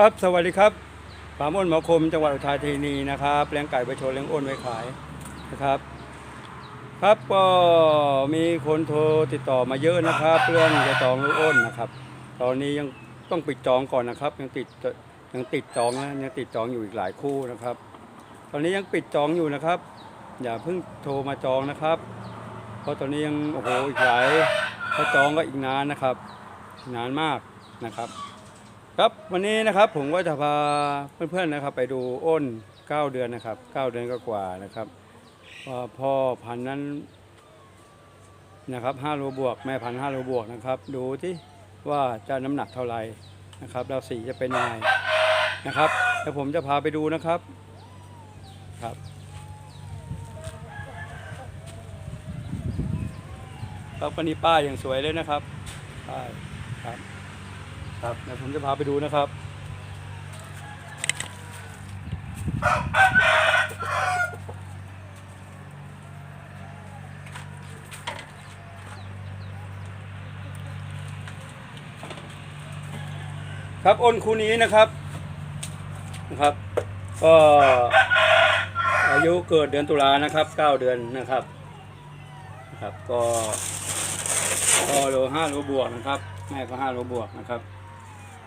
ครับสวัสดีครับปราโมนหมอคมจังหวัดอุทัยธานีนะครับเลี้ยงไก่ไปโชว์เลี้ยงอ้นไว้ขายนะครับ ครับก็มีคนโทรติดต่อมาเยอะนะครับเรื่องจะจองลูกอ้นนะครับ ตอนนี้ยังต้องปิดจองก่อนนะครับ ยังติดยังติดจองนะยังติดจองอยู่อีกหลายคู่นะครับ ตอนนี้ยังปิดจองอยู่นะครับ อย่าเพิ่งโทรมาจองนะครับ เพราะตอนนี้ยังโอ้โหอีกหลายถ้าจองก็อีกนานนะครับ นานมากนะครับ ครับวันนี้นะครับผมก็จะพาเพื่อนๆนะครับ ไปดูอ้น 9 เดือนนะครับ 9 เดือนก็กว่านะครับว่าพ่อพันธุ์นั้นนะครับ5โลบวกแม่พันธุ์5โลบวกนะครับ ดูที่ว่าจะน้ำหนักเท่าไหร่นะครับแล้วสีจะเป็นยังไงนะครับเดี๋ยวผมจะพาไปดูนะครับครับครับวันนี้ป้ายอย่างสวยเลยนะครับป้ายครับ ครับเดี๋ยวผมจะพาไปดูนะครับครับอ้นคู่นี้นะครับนะครับก็อายุเกิดเดือนตุลานะครับ 9 เดือนนะครับนะครับก็ก็โลห้าโลบวกนะครับ แม่ก็ห้าโลบวกนะครับ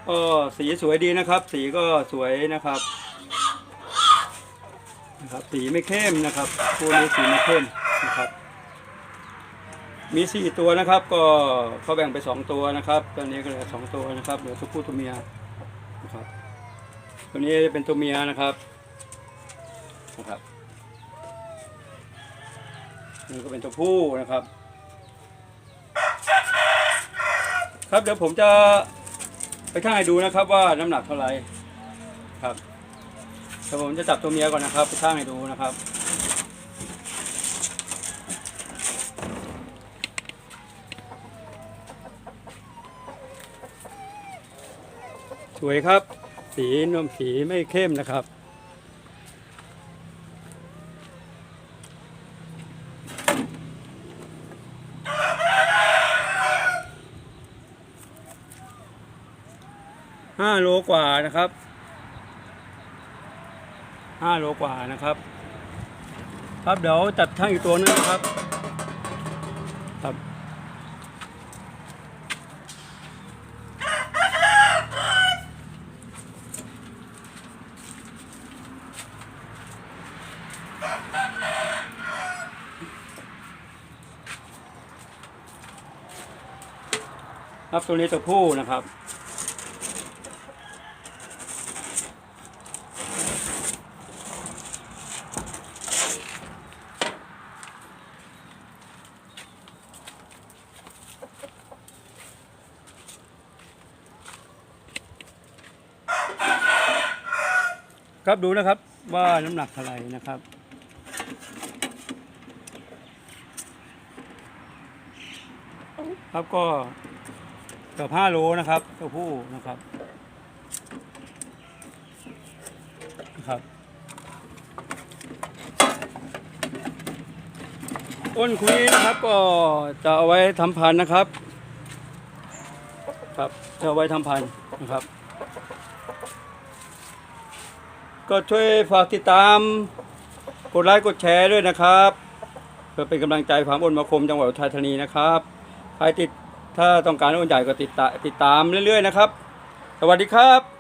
ก็สีสวยดีนะครับ สีก็สวยนะครับนะครับ สีไม่เข้มนะครับคู่นี้สีไม่เข้มนะครับ มีสี่ตัวนะครับ ก็เขาแบ่งไปสองตัวนะครับ ตัวนี้ก็เหลือสองตัวนะครับเหลือตัวผู้ตัวเมียนะครับ ตัวนี้จะเป็นตัวเมียนะครับนะครับนี่ก็เป็นตัวผู้นะครับ ครับเดี๋ยวผมจะ ไปช่างให้ดูนะครับว่าน้ำหนักเท่าไหร่ครับเดี๋ยวผมจะจับตัวเมียก่อนนะครับ ไปช่างให้ดูนะครับสวยครับ สีนมสีไม่เข้มนะครับ ห้าโลกว่านะครับห้าโลกว่านะครับ ครับเดี๋ยวจัดช่างอีกตัวนึงนะครับครับครับตัวนี้ตัวผู้นะครับ ครับดูนะครับว่าน้ำหนักเท่าไหร่นะครับ ครับก็เกือบห้าโลนะครับตัวผู้นะครับนะครับอ้นคุยนะครับก็จะเอาไว้ทำพันนะครับ ครับจะเอาไว้ทำพันนะครับ ก็ช่วยฝากติดตาม กดไลค์กดแชร์ด้วยนะครับ เพื่อเป็นกำลังใจฟาร์มอ้นมาคมจังหวัดอุทัยธานีนะครับใครติดถ้าต้องการอ้นใหญ่ก็ติดตาติดตามเรื่อยๆนะครับ สวัสดีครับ